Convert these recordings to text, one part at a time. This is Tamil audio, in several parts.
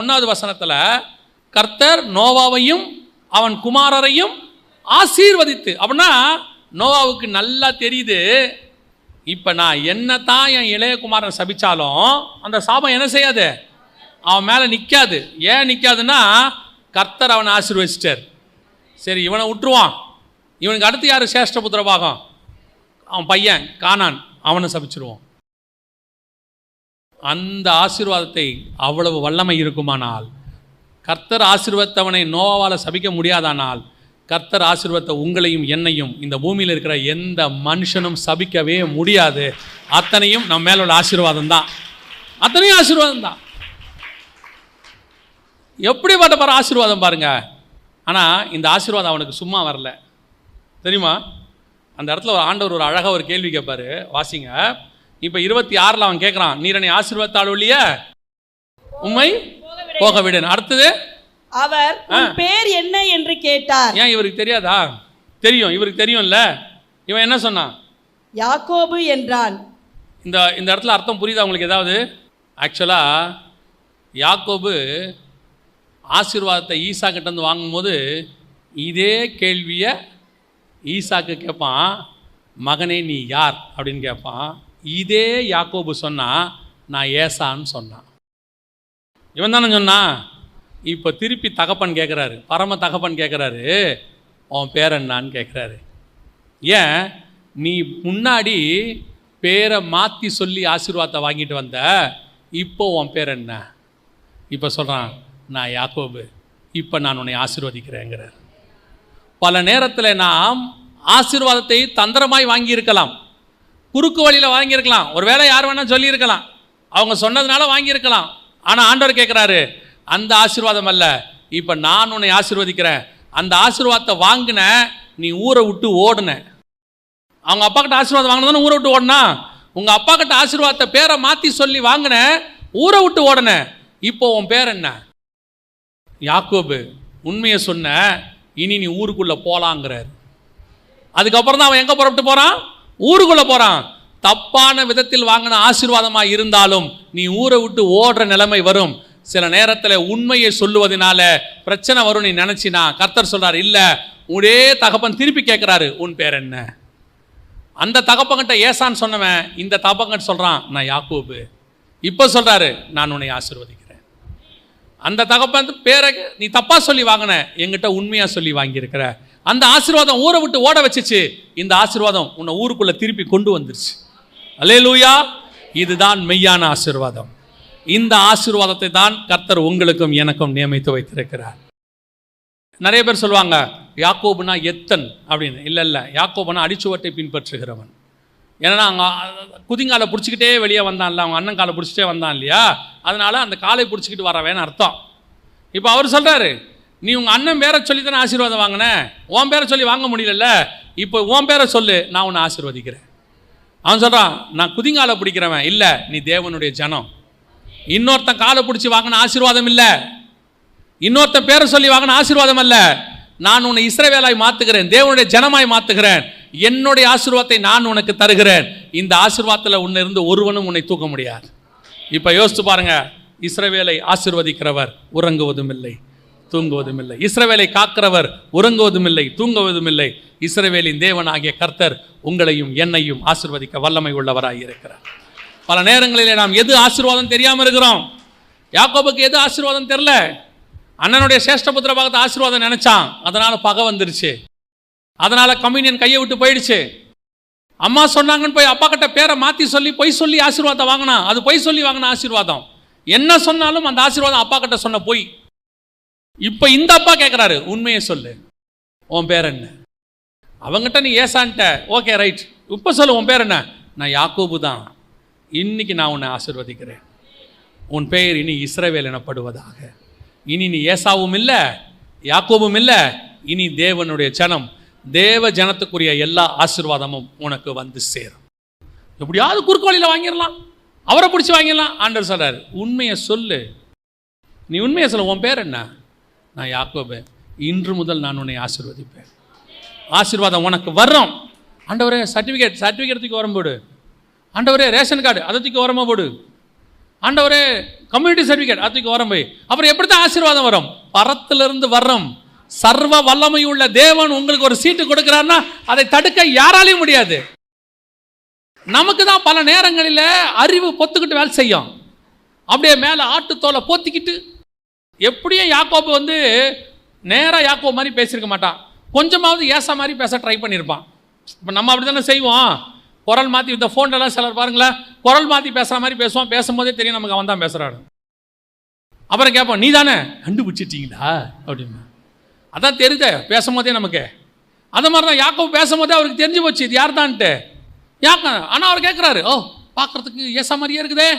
ஒன்றாவது வசனத்தில் கர்த்தர் நோவாவையும் அவன் குமாரரையும் ஆசீர்வதித்து. அப்படின்னா நோவாவுக்கு நல்லா தெரியுது. இப்போ நான் என்ன தான் என் இளையகுமாரன் சபித்தாலும் சபிச்சாலும் அந்த சாபம் என்ன செய்யாது? அவன் மேலே நிற்காது ஏன் நிற்காதுன்னா கர்த்தர் அவனை ஆசீர்வதிச்சிட்டார். சரி இவனை விட்டுருவான் இவனுக்கு அடுத்து யார் சேஷ்டபுத்திர பாகம் அவன் பையன் கானான். அவனை சபிச்சிருவான் அந்த ஆசீர்வாதத்தை அவ்வளவு வல்லமை இருக்குமானால் கர்த்தர் ஆசீர்வத்தவனை நோவால் சபிக்க முடியாதானால் கர்த்தர் ஆசீர்வத்தை உங்களையும் என்னையும் இந்த பூமியில் இருக்கிற எந்த மனுஷனும் சபிக்கவே முடியாது. அத்தனையும் நம்ம மேல உள்ள ஆசீர்வாதம் தான் அத்தனையும் ஆசீர்வாதம் தான் எப்படிப்பட்ட பாரு ஆசீர்வாதம் பாருங்க. ஆனால் இந்த ஆசீர்வாதம் அவனுக்கு சும்மா வரல. தெரியுமா? அந்த இடத்துல ஒரு ஆண்டவர் ஒரு அழகாக ஒரு கேள்வி கேட்பார் வாசிங்க. இப்போ இருபத்தி ஆறில் அவன் கேட்குறான் நீர் என்னை ஆசீர்வத்தாள் ஒழிய உண்மை போக விடு அடுத்தது அவர் பேர் என்ன என்று கேட்டார். ஏன் இவருக்கு தெரியாதா? தெரியும் இவருக்கு தெரியும்ல. இவன் என்ன சொன்னான்? யாக்கோபு என்றான். இந்த இந்த இடத்துல அர்த்தம் புரியுதா உங்களுக்கு ஏதாவது? ஆக்சுவலாக யாக்கோபு ஆசீர்வாதத்தை ஈசா கிட்டேருந்து வாங்கும்போது இதே கேள்வியை ஈசாக்கு கேட்பான் மகனே நீ யார்? அப்படின்னு கேட்பான் இதே யாக்கோபு சொன்னால் நான் ஏசான்னு சொன்னான். இவன் தானே சொன்னான் இப்போ திருப்பி தகப்பன் கேட்குறாரு பரம தகப்பன் கேட்குறாரு உன் பேர் என்னான்னு கேட்குறாரு ஏன்? நீ முன்னாடி பேரை மாற்றி சொல்லி ஆசீர்வாதத்தை வாங்கிட்டு வந்த இப்போ உன் பேர் என்ன? இப்போ சொல்கிறான் நான் யாக்கோபு. இப்போ நான் உன்னை ஆசீர்வதிக்கிறேங்கிறார். பல நேரத்தில் நாம் ஆசீர்வாதத்தை தந்திரமாய் வாங்கியிருக்கலாம். குறுக்கு வழியில் வாங்கியிருக்கலாம். ஒரு வேளை யார் வேணால் சொல்லியிருக்கலாம். அவங்க சொன்னதுனால வாங்கியிருக்கலாம். ஆனால் ஆண்டவர் கேட்குறாரு அந்த ஆசீர்வாதம் அல்ல. இப்போ நான் உன்னை ஆசீர்வதிக்கிறேன். அந்த ஆசீர்வாதத்தை வாங்கின நீ ஊரை விட்டு ஓடுன. அவங்க அப்பா கிட்ட ஆசீர்வாதம் வாங்கினதானே ஊரை விட்டு ஓடுனா? உங்கள் அப்பா கிட்ட ஆசீர்வாதத்தை பேரை மாற்றி சொல்லி வாங்கின ஊரை விட்டு ஓடுன. இப்போ உன் பேர் என்ன? யாக்கோபு உண்மையை சொன்ன இனி நீ ஊருக்குள்ளே போகலாங்கிறார் அதுக்கப்புறம் தான் அவன் எங்கே புறப்பட்டு போகிறான் ஊருக்குள்ளே போகிறான் தப்பான விதத்தில் வாங்கின ஆசீர்வாதமாக இருந்தாலும் நீ ஊரை விட்டு ஓடுற நிலைமை வரும். சில நேரத்தில் உண்மையை சொல்லுவதனால பிரச்சனை வரும் நீ நினச்சினா. கர்த்தர் சொல்கிறார் இல்லை ஒரே தகப்பன் திருப்பி கேட்குறாரு உன் பேர் என்ன? அந்த தகப்பங்கிட்ட ஏசான்னு சொன்னவன் இந்த தகப்பங்கிட்ட சொல்கிறான் நான் யாக்கூபு. இப்போ சொல்கிறாரு நான் உன்னை ஆசீர்வதிக்கிறேன். அந்த தகப்பன் பேரை நீ தப்பாக சொல்லி வாங்கின என்கிட்ட உண்மையாக சொல்லி வாங்கியிருக்கிற. அந்த ஆசீர்வாதம் ஊரை விட்டு ஓட வச்சுச்சு. இந்த ஆசீர்வாதம் உன்னை ஊருக்குள்ளே திருப்பி கொண்டு வந்துருச்சு. லூயா இதுதான் மெய்யான ஆசீர்வாதம். இந்த ஆசீர்வாதத்தை தான் கர்த்தர் உங்களுக்கும் எனக்கும் நியமித்து வைத்திருக்கிறார். நிறைய பேர் சொல்லுவாங்க யாக்கோபுனா எத்தன்? அப்படின்னு. இல்லை இல்லை. யாக்கோபுனா அடிச்சுவட்டை பின்பற்றுகிறவன். ஏன்னா அங்கே குதிங்காலை பிடிச்சிக்கிட்டே வெளியே வந்தான்ல அவங்க அண்ணன் காலை பிடிச்சிட்டே வந்தான் இல்லையா? அதனால் அந்த காலை பிடிச்சிக்கிட்டு வரவேன்னு அர்த்தம். இப்போ அவர் சொல்கிறாரு நீ உங்கள் அண்ணன் பேரை சொல்லி தானே ஆசீர்வாதம் வாங்கின? உன் பேரை சொல்லி வாங்க முடியலல்ல. இப்போ உன் பேரை சொல்லு நான் உன்னை ஆசீர்வதிக்கிறேன். அவன் சொல்கிறான் நான் குதிங்காலை பிடிக்கிறவன். இல்லை நீ தேவனுடைய ஜனம். இன்னொருத்தன் காலை பிடிச்சி வாங்கின ஆசீர்வாதம் இல்லை. இன்னொருத்தன் பேரை சொல்லி வாங்கின ஆசீர்வாதம் அல்ல. நான் உன்னை இஸ்ரவேலாய் மாற்றுகிறேன் தேவனுடைய ஜனமாய் மாத்துகிறேன். என்னுடைய ஆசீர்வாதத்தை நான் உனக்கு தருகிறேன். இந்த ஆசீர்வாதத்தில் உன்னை இருந்து ஒருவனும் உன்னை தூக்க முடியாது. இப்போ யோசித்து பாருங்க இஸ்ரவேலை ஆசிர்வதிக்கிறவர் உறங்குவதும் இல்லை தூங்குவதும் இல்லை இஸ்ரவேலை காக்கிறவர் உறங்குவதும் இல்லை தூங்குவதும் இல்லை இஸ்ரவேலின் தேவனாகிய கர்த்தர் உங்களையும் என்னையும் ஆசிர்வதிக்க வல்லமை உள்ளவராக இருக்கிறார். பல நேரங்களிலே நாம் எது ஆசீர்வாதம் தெரியாமல் இருக்கிறோம்? யாக்கோபுக்கு எது ஆசீர்வாதம் தெரில? அண்ணனுடைய சேஷ்டபுத்திர பாகத்தை ஆசீர்வாதம் நினைச்சான். அதனால பகை வந்துருச்சு. அதனால கம்யூனியன் கையை விட்டு போயிடுச்சு. அம்மா சொன்னாங்கன்னு போய் அப்பா கிட்ட பேரை மாற்றி சொல்லி பொய் சொல்லி ஆசீர்வாதம் வாங்கினான். அது பொய் சொல்லி வாங்கின ஆசீர்வாதம். என்ன சொன்னாலும் அந்த ஆசீர்வாதம் அப்பா கிட்ட சொன்ன பொய். இப்போ இந்த அப்பா கேட்குறாரு உண்மையை சொல்லு. உன் பேர் என்ன? அவங்ககிட்ட நீ ஏசான்ட்ட ஓகே ரைட் இப்போ சொல்லு உன் பேர் என்ன? நான் யாக்கோபு தான். இன்னைக்கு நான் உன்னை ஆசீர்வதிக்கிறேன். உன் பெயர் இனி இஸ்ரவேல் எனப்படுவதாக. இனி நீ ஏசாவும் இல்லை யாக்கோபும் இல்லை. இனி தேவனுடைய ஜனம் தேவ ஜனத்துக்குரிய எல்லா ஆசீர்வாதமும் உனக்கு வந்து சேரும். எப்படியாவது குறுக்கு வழியில் வாங்கிடலாம். அவரை பிடிச்சி வாங்கிடலாம். ஆண்டர் சொல்கிறார் உண்மையை சொல்லு. நீ உண்மையை சொல்லு உன் பேர் என்ன? நான் யாக்கோபு இன்று முதல் நான் உன்னை ஆசிர்வதிப்பேன். ஆசீர்வாதம் உனக்கு வர்றோம். ஆண்டவரே சர்டிஃபிகேட் சர்டிஃபிகேட் தூக்கி வரம்போடு ஆண்டவரே ரேஷன் கார்டு அதை தூக்கி போடு. ஆண்டவரே கம்யூனிட்டி சர்டிஃபிகேட் அதுக்கு ஓரம் போய். அப்புறம் எப்படி தான் ஆசீர்வாதம் வரும்? பரத்திலிருந்து வர்றோம். சர்வ வல்லமை உள்ள தேவன் உங்களுக்கு ஒரு சீட்டு கொடுக்குறாருன்னா அதை தடுக்க யாராலையும் முடியாது. நமக்கு தான் பல நேரங்களில் அறிவு பொத்துக்கிட்டு வேலை செய்யும். அப்படியே மேலே ஆட்டுத்தோலை போத்திக்கிட்டு எப்படியும் யாக்கோப்பு வந்து நேராக யாக்கோ மாதிரி பேசியிருக்க மாட்டான். கொஞ்சமாவது ஏசா மாதிரி பேச ட்ரை பண்ணியிருப்பான். இப்போ நம்ம அப்படி தானே செய்வோம்? குரல் மாற்றி இந்த ஃபோன்லலாம் சிலர் பாருங்களேன் குரல் மாற்றி பேசுகிற மாதிரி பேசுவான் பேசும்போதே தெரியும் நமக்கு அவன் தான் பேசுகிறாரு அப்புறம் கேட்போம் நீ தானே கண்டுபிடிச்சிட்டீங்களா? அப்படின்னு அதான் தெரியுத பேசும்போதே நமக்கு. அது மாதிரி தான் யாக்கோ பேசும்போதே அவருக்கு தெரிஞ்சு போச்சு இது யார் தான்ட்டு யாக்க ஆனால் அவர் கேட்குறாரு ஓ பார்க்குறதுக்கு ஏசா மாதிரியே இருக்குதே.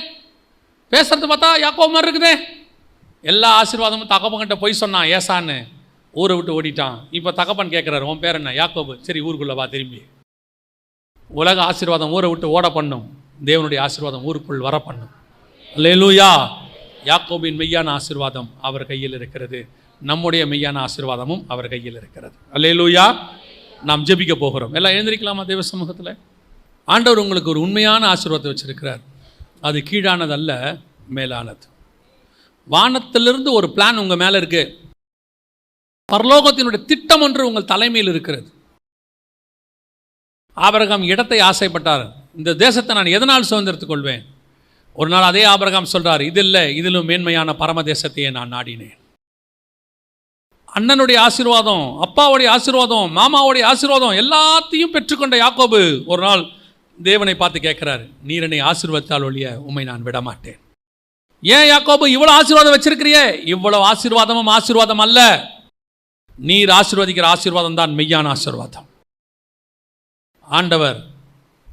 பேசுறது பார்த்தா யாக்கோ மாதிரி இருக்குதே. எல்லா ஆசீர்வாதமும் தகப்பன்கிட்ட போய் சொன்னான் ஏசான்னு. ஊரை விட்டு ஓடிட்டான். இப்போ தகப்பன் கேட்குறாரு உன் பேர் என்ன? யாக்கோபு. சரி ஊருக்குள்ளே வா திரும்பி. உலக ஆசீர்வாதம் ஊரை விட்டு ஓட பண்ணும். தேவனுடைய ஆசீர்வாதம் ஊருக்குள் வர பண்ணும். லேலூயா யாக்கோபின் மெய்யான ஆசீர்வாதம் அவர் கையில் இருக்கிறது. நம்முடைய மெய்யான ஆசீர்வாதமும் அவர் கையில் இருக்கிறது. அல்லேலூயா! நாம் ஜெபிக்க போகிறோம். எல்லாம் எழுந்திரிக்கலாமா தேவ சமூகத்தில்? ஆண்டவர் உங்களுக்கு ஒரு உண்மையான ஆசீர்வாதத்தை வச்சிருக்கிறார். அது கீழானதல்ல மேலானது. வானத்திலிருந்து ஒரு பிளான் உங்கள் மேலே இருக்கு. பரலோகத்தினுடைய திட்டம் ஒன்று உங்கள் தலைமையில் இருக்கிறது. ஆபரகம் இடத்தை ஆசைப்பட்டார். இந்த தேசத்தை நான் எதனால் சுதந்திரத்துக் கொள்வேன்? ஒரு நாள் அதே ஆபரகம் சொல்கிறார் இது இல்லை இதிலும் மேன்மையான பரம தேசத்தையே நான் நாடினேன். அண்ணனுடைய ஆசீர்வாதம் அப்பாவுடைய ஆசீர்வாதம் மாமாவுடைய ஆசீர்வாதம் எல்லாத்தையும் பெற்றுக்கொண்ட யாக்கோபு ஒரு நாள் தேவனை பார்த்து கேட்குறாரு நீர் என்னை ஒழிய உம்மை நான் விடமாட்டேன். ஏன் யாக்கோபு இவ்வளவு ஆசீர்வாதம் வச்சிருக்கிறியே? இவ்வளவு ஆசீர்வாதமும் ஆசீர்வாதம் அல்ல. நீர் ஆசீர்வதிக்கிற ஆசீர்வாதம் தான் மெய்யான ஆசீர்வாதம். ஆண்டவர்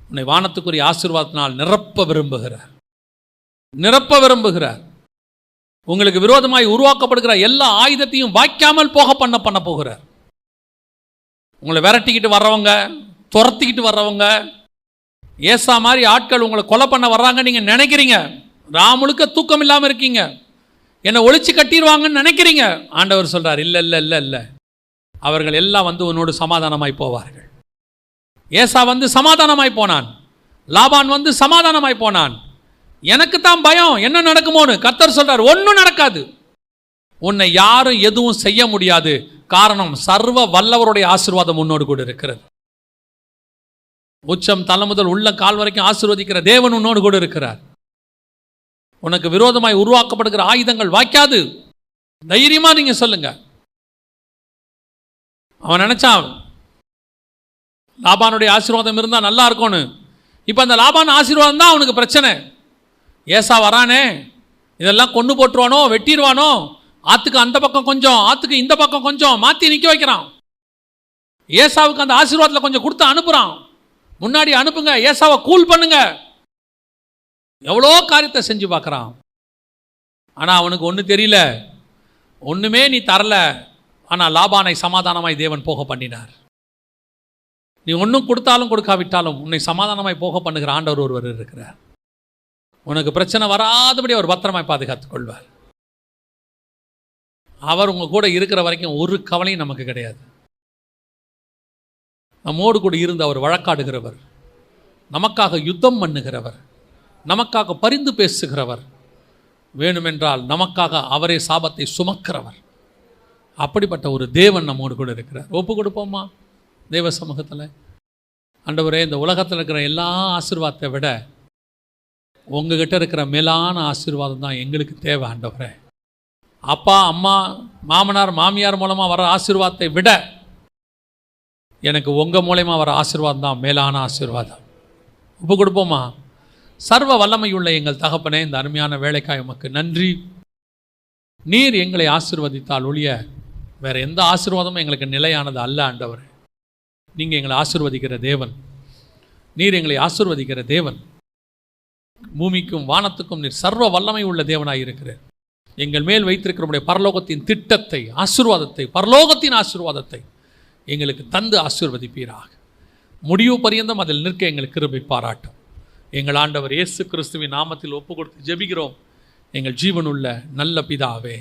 உன்னை வானத்துக்குரிய ஆசீர்வாதத்தினால் நிரப்ப விரும்புகிறார். நிரப்ப விரும்புகிறார். உங்களுக்கு விரோதமாய் உருவாக்கப்படுகிற எல்லா ஆயுதத்தையும் வாய்க்காமல் போக பண்ண பண்ண போகிறார். உங்களை விரட்டிக்கிட்டு வர்றவங்க துரத்திக்கிட்டு வர்றவங்க ஏசா மாதிரி ஆட்கள் உங்களை கொலை பண்ண வர்றாங்க நீங்கள் நினைக்கிறீங்க. ராமுழுக்க தூக்கம் இல்லாமல் இருக்கீங்க. என்னை ஒழிச்சு கட்டிடுவாங்கன்னு நினைக்கிறீங்க. ஆண்டவர் சொல்கிறார் இல்லை இல்லை இல்லை இல்லை. அவர்கள் எல்லாம் வந்து உன்னோடு சமாதானமாய் போவார்கள். ஏசா வந்து சமாதானமாய் போனான். லாபான் வந்து சமாதானமாய் போனான். எனக்கு தான் பயம் என்ன நடக்குமோன்னு. கத்தர் சொல்றார் ஒன்றும் நடக்காது. உன்னை யாரும் எதுவும் செய்ய முடியாது. காரணம் சர்வ வல்லவருடைய ஆசீர்வாதம் உன்னோடு கூட இருக்கிறது. உச்சம் தலை முதல் உள்ள கால் வரைக்கும் ஆசீர்வதிக்கிற தேவன் உன்னோடு கூட இருக்கிறார். உனக்கு விரோதமாய் உருவாக்கப்படுகிற ஆயுதங்கள் வாய்க்காது. தைரியமா நீங்க சொல்லுங்க. அவன் நினைச்சான் லாபானுடைய ஆசீர்வாதம் இருந்தால் நல்லா இருக்கும்னு. இப்போ அந்த லாபான் ஆசீர்வாதம் தான் அவனுக்கு பிரச்சனை. ஏசா வரானே இதெல்லாம் கொண்டு போட்டுருவானோ வெட்டிடுவானோ ஆற்றுக்கு அந்த பக்கம் கொஞ்சம் ஆத்துக்கு இந்த பக்கம் கொஞ்சம் மாற்றி நிற்க வைக்கிறான். ஏசாவுக்கு அந்த ஆசீர்வாதத்தில் கொஞ்சம் கொடுத்து அனுப்புகிறான் முன்னாடி அனுப்புங்க ஏசாவை கூல் பண்ணுங்கள் எவ்வளோ காரியத்தை செஞ்சு பார்க்குறான். ஆனால் அவனுக்கு ஒன்றும் தெரியல. ஒன்றுமே நீ தரல. ஆனால் லாபானை சமாதானமாய் தேவன் போக பண்ணினார். நீ ஒன்றும் கொடுத்தாலும் கொடுக்காவிட்டாலும் உன்னை சமாதானமாய் போக பண்ணுகிற ஆண்டவர் ஒருவர் இருக்கிறார். உனக்கு பிரச்சனை வராதபடி அவர் பத்திரமாய் பாதுகாத்துக் கொள்வார். அவர் உங்கள் கூட இருக்கிற வரைக்கும் ஒரு கவலையும் நமக்கு கிடையாது. நம்மோடு கூட இருந்து அவர் வழக்காடுகிறவர். நமக்காக யுத்தம் பண்ணுகிறவர். நமக்காக பரிந்து பேசுகிறவர். வேணுமென்றால் நமக்காக அவரே சாபத்தை சுமக்கிறவர். அப்படிப்பட்ட ஒரு தேவன் நம்மோடு கூட இருக்கிறார். ஒப்பு கொடுப்போமா தேவ சமூகத்தில். அண்டவரே இந்த உலகத்தில் இருக்கிற எல்லா ஆசீர்வாதத்தை விட உங்ககிட்ட இருக்கிற மேலான ஆசீர்வாதம் தான் எங்களுக்கு தேவை ஆண்டவரே. அப்பா அம்மா மாமனார் மாமியார் மூலமாக வர ஆசீர்வாதத்தை விட எனக்கு உங்கள் மூலயமா வர ஆசீர்வாதம் தான் மேலான ஆசீர்வாதம். ஒப்பு கொடுப்போமா சர்வ வல்லமையுள்ள எங்கள் தகப்பனே இந்த அருமையான வேலைக்காய் உமக்கு நன்றி. நீர் எங்களை ஆசிர்வதித்தால் ஒழிய வேற எந்த ஆசிர்வாதமும் எங்களுக்கு நிலையானது அல்ல ஆண்டவர். நீங்கள் எங்களை ஆசிர்வதிக்கிற தேவன். நீர் எங்களை ஆசிர்வதிக்கிற தேவன். பூமிக்கும் வானத்துக்கும் நீர் சர்வ வல்லமை உள்ள தேவனாக இருக்கிறார். எங்கள் மேல் வைத்திருக்கிறமுடைய பரலோகத்தின் திட்டத்தை ஆசிர்வாதத்தை பரலோகத்தின் ஆசிர்வாதத்தை எங்களுக்கு தந்து ஆசிர்வதிப்பீராக. முடிவு பரியந்தம் அதில் நிற்க எங்களுக்கு கிருபை பாராட்டும். எங்கள் ஆண்டவர் இயேசு கிறிஸ்துவின் நாமத்தில் ஒப்பு கொடுத்து ஜெபிக்கிறோம். எங்கள் ஜீவனுள்ள நல்ல பிதாவே.